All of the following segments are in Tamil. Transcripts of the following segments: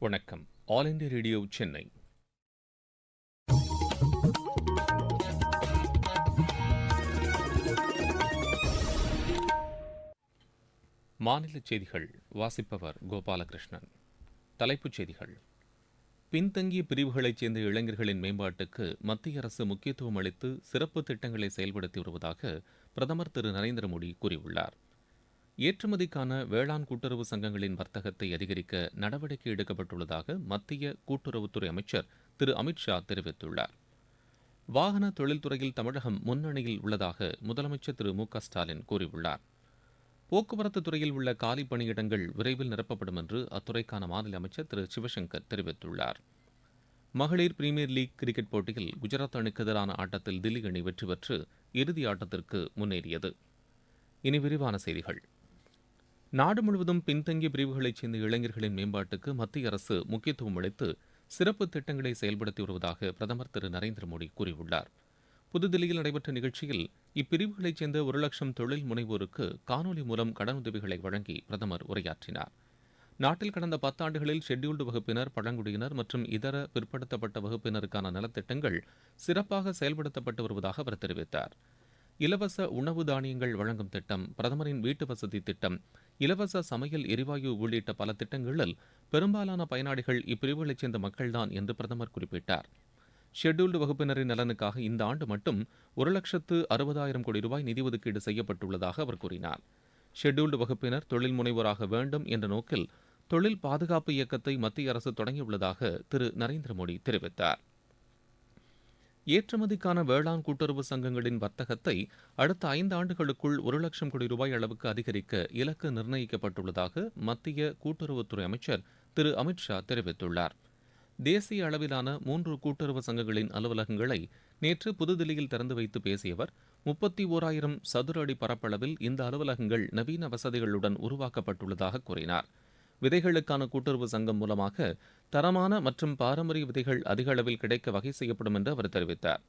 வணக்கம். All India radio Chennai. மாநில செய்திகள். வாசிப்பவர் கோபாலகிருஷ்ணன். தலைப்புச் செய்திகள். பின்தங்கிய பிரிவுகளைச் சேர்ந்த இளைஞர்களின் மேம்பாட்டுக்கு மத்திய அரசு முக்கியத்துவம் அளித்து சிறப்பு திட்டங்களை செயல்படுத்தி வருவதாக பிரதமர் திரு நரேந்திர மோடி கூறியுள்ளார். ஏற்றுமதிக்கான வேளாண் கூட்டுறவு சங்கங்களின் வர்த்தகத்தை அதிகரிக்க நடவடிக்கை எடுக்கப்பட்டுள்ளதாக மத்திய கூட்டுறவுத்துறை அமைச்சர் திரு. அமித்ஷா தெரிவித்துள்ளார். வாகன தொழில்துறையில் தமிழகம் முன்னணியில் உள்ளதாக முதலமைச்சர் திரு. மு. க. ஸ்டாலின் கூறியுள்ளார். போக்குவரத்து துறையில் உள்ள காலி பணியிடங்கள் விரைவில் நிரப்பப்படும் என்று அத்துறைக்கான மாநில அமைச்சர் திரு. சிவசங்கர் தெரிவித்துள்ளார். மகளிர் பிரீமியர் லீக் கிரிக்கெட் போட்டியில் குஜராத் அணிக்கு எதிரான ஆட்டத்தில் தில்லி அணி வெற்றி பெற்று இறுதி ஆட்டத்திற்கு முன்னேறியது. இனி விரிவான செய்திகள். நாடு முழுவதும் பின்தங்கிய பிரிவுகளைச் சேர்ந்த இளைஞர்களின் மேம்பாட்டுக்கு மத்திய அரசு முக்கியத்துவம் அளித்து சிறப்பு திட்டங்களை செயல்படுத்தி வருவதாக பிரதமர் திரு. நரேந்திர மோடி கூறியுள்ளார். புதுதில்லியில் நடைபெற்ற நிகழ்ச்சியில் இப்பிரிவுகளைச் சேர்ந்த ஒரு லட்சம் தொழில் முனைவோருக்கு காணொலி மூலம் கடனுதவிகளை வழங்கி பிரதமர் உரையாற்றினார். நாட்டில் கடந்த பத்தாண்டுகளில் ஷெட்யூல்டு வகுப்பினர் பழங்குடியினர் மற்றும் இதர பிற்படுத்தப்பட்ட வகுப்பினருக்கான நலத்திட்டங்கள் சிறப்பாக செயல்படுத்தப்பட்டு வருவதாக அவர் தெரிவித்தார். இலவச உணவு தானியங்கள் வழங்கும் திட்டம் பிரதமரின் வீட்டு வசதி திட்டம் இலவச சமையல் எரிவாயு உள்ளிட்ட பல திட்டங்களில் பெரும்பாலான பயனாளிகள் இப்பிரிவுகளைச் சேர்ந்த மக்கள்தான் என்று பிரதமர் குறிப்பிட்டார். ஷெட்யூல்டு வகுப்பினரின் நலனுக்காக இந்த ஆண்டு மட்டும் ஒரு லட்சத்து அறுபதாயிரம் கோடி ரூபாய் நிதி ஒதுக்கீடு செய்யப்பட்டுள்ளதாக அவர் கூறினார். ஷெட்யூல்டு வகுப்பினர் தொழில் முனைவோராக வேண்டும் என்ற நோக்கில் தொழில் பாதுகாப்பு இயக்கத்தை மத்திய அரசு தொடங்கியுள்ளதாக திரு. நரேந்திர மோடி தெரிவித்தார். ஏற்றுமதிக்கான வேளாண் கூட்டுறவு சங்கங்களின் வர்த்தகத்தை அடுத்த ஐந்து ஆண்டுகளுக்குள் ஒரு லட்சம் கோடி ரூபாய் அளவுக்கு அதிகரிக்க இலக்கு நிர்ணயிக்கப்பட்டுள்ளதாக மத்திய கூட்டுறவுத்துறை அமைச்சர் திரு அமித்ஷா தெரிவித்துள்ளார். தேசிய அளவிலான மூன்று கூட்டுறவு சங்கங்களின் அலுவலகங்களை நேற்று புதுதில்லியில் திறந்து வைத்து பேசிய அவர் முப்பத்தி ஓராயிரம் சதுர அடி பரப்பளவில் இந்த அலுவலகங்கள் நவீன வசதிகளுடன் உருவாக்கப்பட்டுள்ளதாக கூறினார். விதைகளுக்கான கூட்டுறவு சங்கம் மூலமாக தரமான மற்றும் பாரம்பரிய விதைகள் அதிக அளவில் கிடைக்க வகை செய்யப்படும் என்று அவர் தெரிவித்தார்.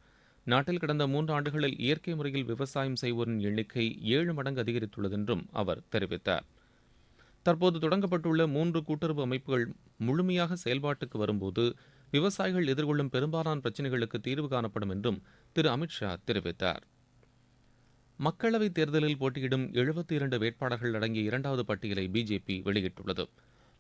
நாட்டில் கடந்த மூன்று ஆண்டுகளில் இயற்கை முறையில் விவசாயம் செய்வோரின் எண்ணிக்கை ஏழு மடங்கு அதிகரித்துள்ளது என்றும் அவர் தெரிவித்தார். தற்போது தொடங்கப்பட்டுள்ள மூன்று கூட்டுறவு அமைப்புகள் முழுமையாக செயல்பாட்டுக்கு வரும்போது விவசாயிகள் எதிர்கொள்ளும் பெரும்பாலான பிரச்சினைகளுக்கு தீர்வு காணப்படும் என்றும் திரு. அமித்ஷா தெரிவித்தார். மக்களவைத் தேர்தலில் போட்டியிடும் எழுபத்தி இரண்டு வேட்பாளர்கள் அடங்கிய இரண்டாவது பட்டியலை பிஜேபி வெளியிட்டுள்ளது.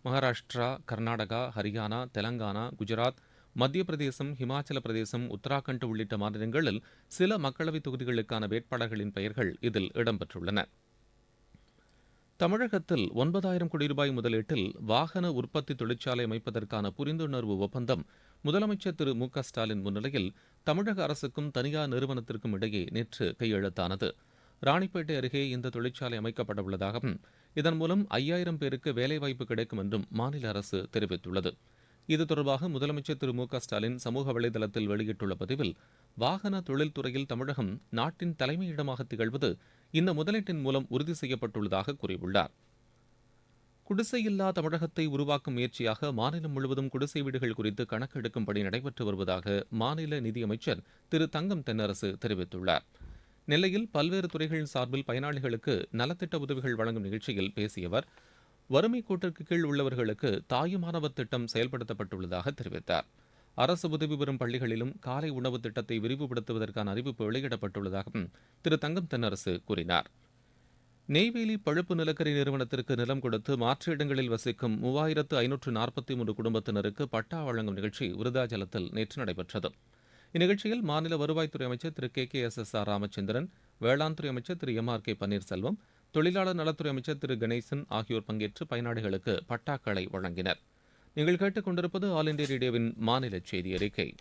மகாராஷ்டிரா கர்நாடகா ஹரியானா தெலங்கானா குஜராத் மத்திய பிரதேசம் ஹிமாச்சல பிரதேசம் உத்தராகண்ட் உள்ளிட்ட மாநிலங்களில் சில மக்களவைத் தொகுதிகளுக்கான வேட்பாளர்களின் பெயர்கள் இதில் இடம்பெற்றுள்ளன. தமிழகத்தில் ஒன்பதாயிரம் கோடி ரூபாய் முதலீட்டில் வாகன உற்பத்தி தொழிற்சாலை அமைப்பதற்கான புரிந்துணர்வு ஒப்பந்தம் முதலமைச்சர் திரு மு க ஸ்டாலின் முன்னிலையில் தமிழக அரசுக்கும் தனியார் நிறுவனத்திற்கும் இடையே நேற்று கையெழுத்தானது. ராணிப்பேட்டை அருகே இந்த தொழிற்சாலை அமைக்கப்பட உள்ளதாகவும் இதன் மூலம் ஐயாயிரம் பேருக்கு வேலைவாய்ப்பு கிடைக்கும் என்றும் மாநில அரசு தெரிவித்துள்ளது. இது தொடர்பாக முதலமைச்சர் திரு மு க ஸ்டாலின் சமூக வலைதளத்தில் வெளியிட்டுள்ள பதிவில் வாகன தொழில்துறையில் தமிழகம் நாட்டின் தலைமையிடமாக திகழ்வது இந்த முதலீட்டின் மூலம் உறுதி செய்யப்பட்டுள்ளதாக கூறியுள்ளார். குடிசையில்லா தமிழகத்தை உருவாக்கும் முயற்சியாக மாநிலம் முழுவதும் குடிசை வீடுகள் குறித்து கணக்கெடுக்கும் பணி நடைபெற்று வருவதாக மாநில நிதியமைச்சர் திரு தங்கம் தென்னரசு தெரிவித்துள்ளார். நெல்லையில் பல்வேறு துறைகளின் சார்பில் பயனாளிகளுக்கு நலத்திட்ட உதவிகள் வழங்கும் நிகழ்ச்சியில் பேசிய அவர் வறுமை கோட்டிற்கு கீழ் உள்ளவர்களுக்கு தாயுமானவர் திட்டம் செயல்படுத்தப்பட்டுள்ளதாக தெரிவித்தார். அரசு உதவி பெறும் பள்ளிகளிலும் காலை உணவு திட்டத்தை விரிவுபடுத்துவதற்கான அறிவிப்பு வெளியிடப்பட்டுள்ளதாகவும் திரு தங்கம் தென்னரசு கூறினார். நெய்வேலி பழுப்பு நிலக்கரி நிறுவனத்திற்கு நிலம் கொடுத்து மாற்று இடங்களில் வசிக்கும் மூவாயிரத்து ஐநூற்று நாற்பத்தி மூன்று குடும்பத்தினருக்கு பட்டா வழங்கும் நிகழ்ச்சி விருதாச்சலத்தில் நேற்று நடைபெற்றது. இந்நிகழ்ச்சியில் மாநில வருவாய்த்துறை அமைச்சர் திரு. K. K. S. S. R. Ramachandran வேளாண் துறை அமைச்சர் திரு. எம். ஆர். கே. பன்னீர்செல்வம் தொழிலாளர் நலத்துறை அமைச்சர் திரு. கணேசன் ஆகியோர் பங்கேற்று பயனாளிகளுக்கு பட்டாக்களை வழங்கினர். நீங்கள் கேட்டுக்கொண்டிருப்பது ஆல் இண்டியா ரேடியோவின் மாநில செய்தி அறிக்கை.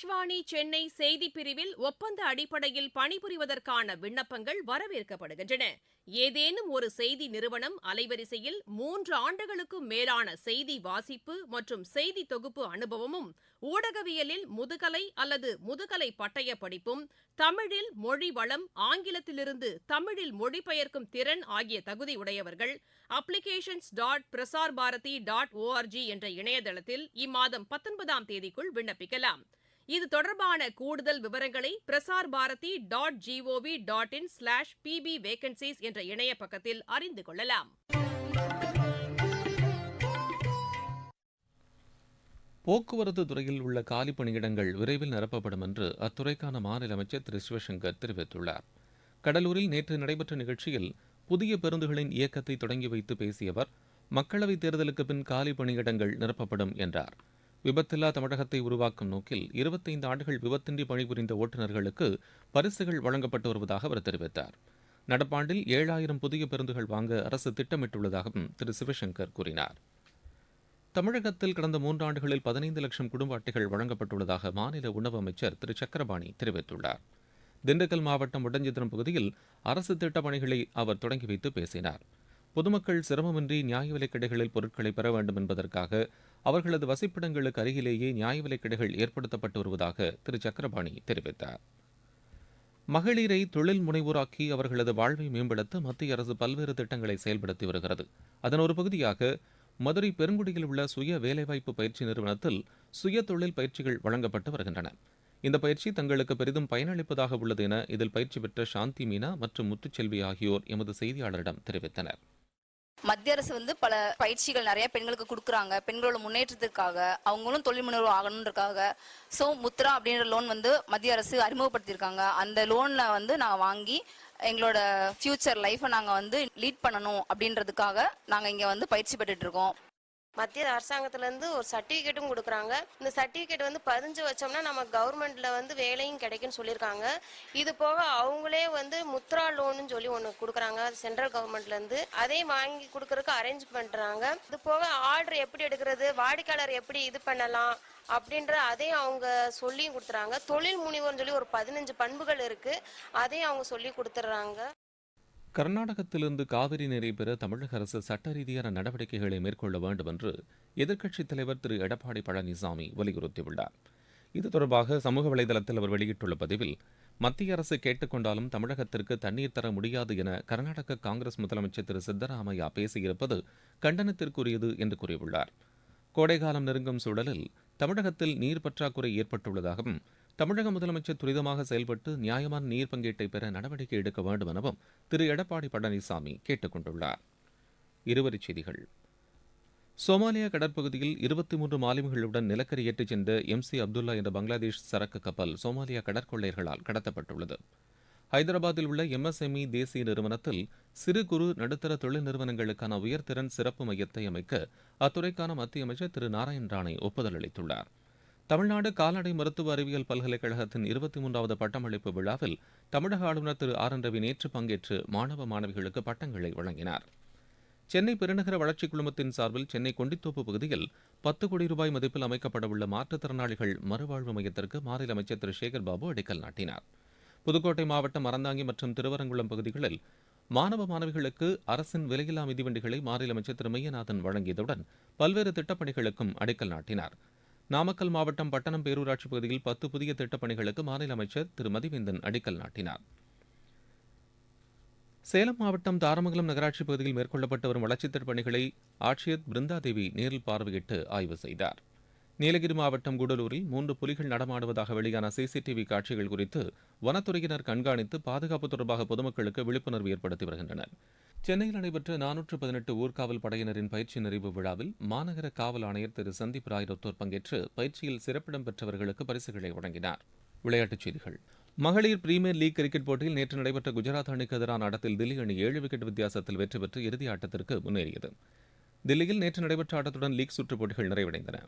ஆகாஷ்வாணி சென்னை செய்திப் பிரிவில் ஒப்பந்த அடிப்படையில் பணிபுரிவதற்கான விண்ணப்பங்கள் வரவேற்கப்படுகின்றன. ஏதேனும் ஒரு செய்தி நிறுவனம் அலைவரிசையில் மூன்று ஆண்டுகளுக்கும் மேலான செய்தி வாசிப்பு மற்றும் செய்தி தொகுப்பு அனுபவமும் ஊடகவியலில் முதுகலை அல்லது முதுகலை பட்டய படிப்பும் தமிழில் மொழி வளம் ஆங்கிலத்திலிருந்து தமிழில் மொழிபெயர்க்கும் திறன் ஆகிய தகுதி உடையவர்கள் applications dot Prasar Bharati dot ORG என்ற இணையதளத்தில் இம்மாதம் பத்தொன்பதாம் தேதிக்குள் விண்ணப்பிக்கலாம். இது தொடர்பான கூடுதல் விவரங்களை Prasar Bharati dot GOV dot in slash PB vacancies என்ற இணைய பக்கத்தில் அறிந்து கொள்ளலாம். போக்குவரத்து துறையில் உள்ள காலி பணியிடங்கள் விரைவில் நிரப்பப்படும் என்று அத்துறைக்கான மாநில அமைச்சர் திரு சிவசங்கர் தெரிவித்துள்ளார். கடலூரில் நேற்று நடைபெற்ற நிகழ்ச்சியில் புதிய பேருந்துகளின் இயக்கத்தை தொடங்கி வைத்து பேசிய அவர் மக்களவைத் தேர்தலுக்கு பின் காலி பணியிடங்கள் நிரப்பப்படும் என்றார். விபத்தில்லா தமிழகத்தை உருவாக்கும் நோக்கில் இருபத்தைந்து ஆண்டுகள் விபத்தின்றி பணிபுரிந்த ஓட்டுநர்களுக்கு பரிசுகள் வழங்கப்பட்டு வருவதாக அவர் தெரிவித்தார். நடப்பாண்டில் ஏழாயிரம் புதிய பேருந்துகள் வாங்க அரசு திட்டமிட்டுள்ளதாகவும் திரு சிவசங்கர் கூறினார். தமிழகத்தில் கடந்த மூன்றாண்டுகளில் பதினைந்து லட்சம் குடும்ப அட்டைகள் வழங்கப்பட்டுள்ளதாக மாநில உணவு அமைச்சர் திரு சக்கரபாணி தெரிவித்துள்ளார். திண்டுக்கல் மாவட்டம் ஒட்டஞ்சித்திரம் பகுதியில் அரசு திட்டப் பணிகளை அவர் தொடங்கி வைத்து பேசினார். பொதுமக்கள் சிரமமின்றி நியாய விலைக் கடைகளில் பொருட்களை பெற வேண்டும் என்பதற்காக அவர்களது வசிப்பிடங்களுக்கு அருகிலேயே நியாய விலைக்கடைகள் ஏற்படுத்தப்பட்டு வருவதாக திரு. சக்கரபாணி தெரிவித்தார். மகளிரை தொழில் முனைவோராக்கி அவர்களது வாழ்வை மேம்படுத்த மத்திய அரசு பல்வேறு திட்டங்களை செயல்படுத்தி வருகிறது. அதன் ஒரு பகுதியாக மதுரை பெருங்குடியில் உள்ள சுய வேலைவாய்ப்பு பயிற்சி நிறுவனத்தில் சுய தொழில் பயிற்சிகள் வழங்கப்பட்டு வருகின்றன. இந்த பயிற்சி தங்களுக்கு பெரிதும் பயனளிப்பதாக உள்ளது என இதில் பயிற்சி பெற்ற சாந்தி மீனா மற்றும் முத்துச்செல்வி ஆகியோர் எமது செய்தியாளரிடம் தெரிவித்தனர். மத்திய அரசு வந்து பல பயிற்சிகள் நிறைய பெண்களுக்கு கொடுக்குறாங்க. பெண்களோட முன்னேற்றத்துக்காக அவங்களும் தொழில் முனைவு ஆகணுன்றக்காக ஸோ முத்ரா அப்படின்ற லோன் வந்து மத்திய அரசு அறிமுகப்படுத்தியிருக்காங்க. அந்த லோன்ல வந்து நான் வாங்கி எங்களோட ஃபியூச்சர் லைஃப்பை நாங்கள் வந்து லீட் பண்ணணும் அப்படின்றதுக்காக நாங்கள் இங்கே வந்து பயிற்சி பெற்றுட்டு இருக்கோம். மத்திய அரசாங்கத்துல இருந்து ஒரு சர்டிபிகேட்டும் கொடுக்குறாங்க. இந்த சர்டிபிகேட் வந்து பதிஞ்சு வச்சோம்னா நம்ம கவர்மெண்ட்ல வந்து வேலையும் கிடைக்கும்னு சொல்லியிருக்காங்க. இது போக அவங்களே வந்து முத்ரா லோன்னு சொல்லி ஒன்று கொடுக்குறாங்க சென்ட்ரல் கவர்மெண்ட்ல இருந்து. அதையும் வாங்கி கொடுக்கறதுக்கு அரேஞ்ச் பண்றாங்க. இது போக ஆர்டர் எப்படி எடுக்கிறது வாடிக்கையாளர் எப்படி இது பண்ணலாம் அப்படின்ற அதையும் அவங்க சொல்லியும் கொடுத்துறாங்க. தொழில் முனைவோர்னு சொல்லி ஒரு பதினஞ்சு பண்புகள் இருக்கு. அதையும் அவங்க சொல்லி கொடுத்துட்றாங்க கர்நாடகத்திலிருந்து காவிரி நீரை பெற தமிழக அரசு சட்ட ரீதியான நடவடிக்கைகளை மேற்கொள்ள வேண்டும் என்று எதிர்க்கட்சித் தலைவர் திரு. எடப்பாடி பழனிசாமி வலியுறுத்தியுள்ளார். இது தொடர்பாக சமூக வலைதளத்தில் அவர் வெளியிட்டுள்ள பதிவில் மத்திய அரசு கேட்டுக்கொண்டாலும் தமிழகத்திற்கு தண்ணீர் தர முடியாது என கர்நாடக காங்கிரஸ் முதலமைச்சர் திரு. சித்தராமையா பேசியிருப்பது கண்டனத்திற்குரியது என்று கூறியுள்ளார். கோடைகாலம் நெருங்கும் சூழலில் தமிழகத்தில் நீர் பற்றாக்குறை ஏற்பட்டுள்ளதாகவும் தமிழக முதலமைச்சர் துரிதமாக செயல்பட்டு நியாயமான நீர் பங்கீட்டை பெற நடவடிக்கை எடுக்க வேண்டும் எனவும் திரு. எடப்பாடி பழனிசாமி கேட்டுக் கொண்டுள்ளார். இருவரிச் செய்திகள். சோமாலியா கடற்பகுதியில் இருபத்தி மூன்று மாலுமிகளுடன் நிலக்கரி ஏற்றிச் சென்ற எம். சி. அப்துல்லா என்ற பங்களாதேஷ் சரக்கு கப்பல் சோமாலியா கடற்கொள்ளையர்களால் கடத்தப்பட்டுள்ளது. ஹைதராபாத்தில் உள்ள எம்எஸ்எம்இ தேசிய நிறுவனத்தில் சிறு குறு நடுத்தர தொழில் நிறுவனங்களுக்கான உயர்திறன் சிறப்பு மையத்தை அமைக்க அத்துறைக்கான மத்திய அமைச்சர் திரு. நாராயண் ராணே ஒப்புதல் அளித்துள்ளார். தமிழ்நாடு கால்நடை மருத்துவ அறிவியல் பல்கலைக்கழகத்தின் இருபத்தி மூன்றாவது பட்டமளிப்பு விழாவில் தமிழக ஆளுநர் திரு ஆர் என் ரவி நேற்று பங்கேற்று மாணவ மாணவிகளுக்கு பட்டங்களை வழங்கினார். சென்னை பெருநகர வளர்ச்சிக் குழுமத்தின் சார்பில் சென்னை கொண்டித்தோப்பு பகுதியில் பத்து கோடி ரூபாய் மதிப்பில் அமைக்கப்படவுள்ள மாற்றுத்திறனாளிகள் மறுவாழ்வு மையத்திற்கு மாநில அமைச்சர் திரு சேகர் பாபு அடிக்கல் நாட்டினார். புதுக்கோட்டை மாவட்டம் அறந்தாங்கி மற்றும் திருவரங்குளம் பகுதிகளில் மாணவ மாணவிகளுக்கு அரசின் விலையில்லா மிதிவண்டிகளை மாநில அமைச்சர் திரு மையநாதன் வழங்கியதுடன் பல்வேறு திட்டப்பணிகளுக்கும் அடிக்கல் நாட்டினார். நாமக்கல் மாவட்டம் பட்டணம் பேரூராட்சி பகுதியில் பத்து புதிய திட்டப்பணிகளுக்கு மாநில அமைச்சர் திரு மதிவேந்தன் அடிக்கல் நாட்டினார். சேலம் மாவட்டம் தாரமங்கலம் நகராட்சி பகுதியில் மேற்கொள்ளப்பட்டு வரும் வளர்ச்சித் திட்டப் பணிகளை ஆட்சியர் பிருந்தாதேவி நேரில் பார்வையிட்டு ஆய்வு செய்தார். நீலகிரி மாவட்டம் கூடலூரில் மூன்று புலிகள் நடமாடுவதாக வெளியான சிசிடிவி காட்சிகள் குறித்து வனத்துறையினர் கண்காணித்து பாதுகாப்பு தொடர்பாக பொதுமக்களுக்கு விழிப்புணர்வு ஏற்படுத்தி வருகின்றனர். சென்னையில் நடைபெற்ற நானூற்று பதினெட்டு ஊர்காவல் படையினரின் பயிற்சி நிறைவு விழாவில் மாநகர காவல் ஆணையர் திரு. சந்தீப் ராய் ரத்தோர் பங்கேற்று பயிற்சியில் சிறப்பிடம் பெற்றவர்களுக்கு பரிசுகளை வழங்கினார். விளையாட்டுச் செய்திகள். மகளிர் பிரீமியர் லீக் கிரிக்கெட் போட்டியில் நேற்று நடைபெற்ற குஜராத் அணிக்கு எதிரான ஆட்டத்தில் தில்லி அணி ஏழு விக்கெட் வித்தியாசத்தில் வெற்றி பெற்று இறுதி ஆட்டத்திற்கு முன்னேறியது. தில்லியில் நேற்று நடைபெற்ற ஆட்டத்துடன் லீக் சுற்றுப் போட்டிகள் நிறைவடைந்தன.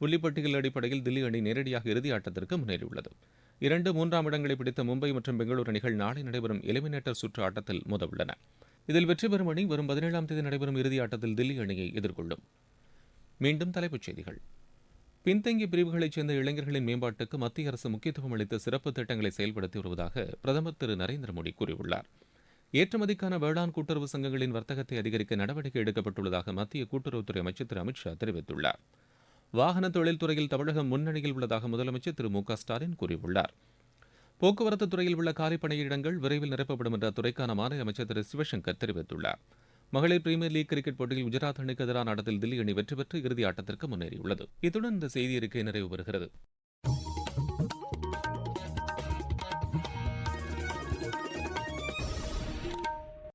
புள்ளிப்பட்டியல் அடிப்படையில் தில்லி அணி நேரடியாக இறுதி ஆட்டத்திற்கு முன்னேறியுள்ளது. இரண்டு மூன்றாம் இடங்களை பிடித்த மும்பை மற்றும் பெங்களூரு அணிகள் நாளை நடைபெறும் எலிமினேட்டர் சுற்று ஆட்டத்தில் மோதவுள்ளன. இதில் வெற்றி பெறும் அணி வரும் பதினேழாம் தேதி நடைபெறும் இறுதி ஆட்டத்தில் தில்லி அணியை எதிர்கொள்ளும். மீண்டும் தலைப்புச் செய்திகள். பின்தங்கிய பிரிவுகளைச் சேர்ந்த இளைஞர்களின் மேம்பாட்டுக்கு மத்திய அரசு முக்கியத்துவம் அளித்து சிறப்பு திட்டங்களை செயல்படுத்தி வருவதாக பிரதமர் திரு நரேந்திர மோடி கூறியுள்ளார். ஏற்றுமதிக்கான வேளாண் கூட்டுறவு சங்கங்களின் வர்த்தகத்தை அதிகரிக்க நடவடிக்கை எடுக்கப்பட்டுள்ளதாக மத்திய கூட்டுறவுத்துறை அமைச்சர் திரு அமித்ஷா தெரிவித்துள்ளார். வாகன தொழில்துறையில் தமிழகம் முன்னணியில் உள்ளதாக முதலமைச்சர் திரு மு க ஸ்டாலின் கூறியுள்ளார். போக்குவரத்து துறையில் உள்ள காலிப்பணியிடங்கள் விரைவில் நிரப்பப்படும் என்ற துறைக்கான மாநில அமைச்சர் திரு சிவசங்கர் தெரிவித்துள்ளார். மகளிர் பிரீமியர் லீக் கிரிக்கெட் போட்டியில் குஜராத் அணிக்கு எதிரான ஆட்டத்தில் தில்லி அணி வெற்றி பெற்று இறுதி ஆட்டத்திற்கு முன்னேறியுள்ளது. இத்துடன் இந்த செய்தி அறிக்கை நிறைவு பெறுகிறது.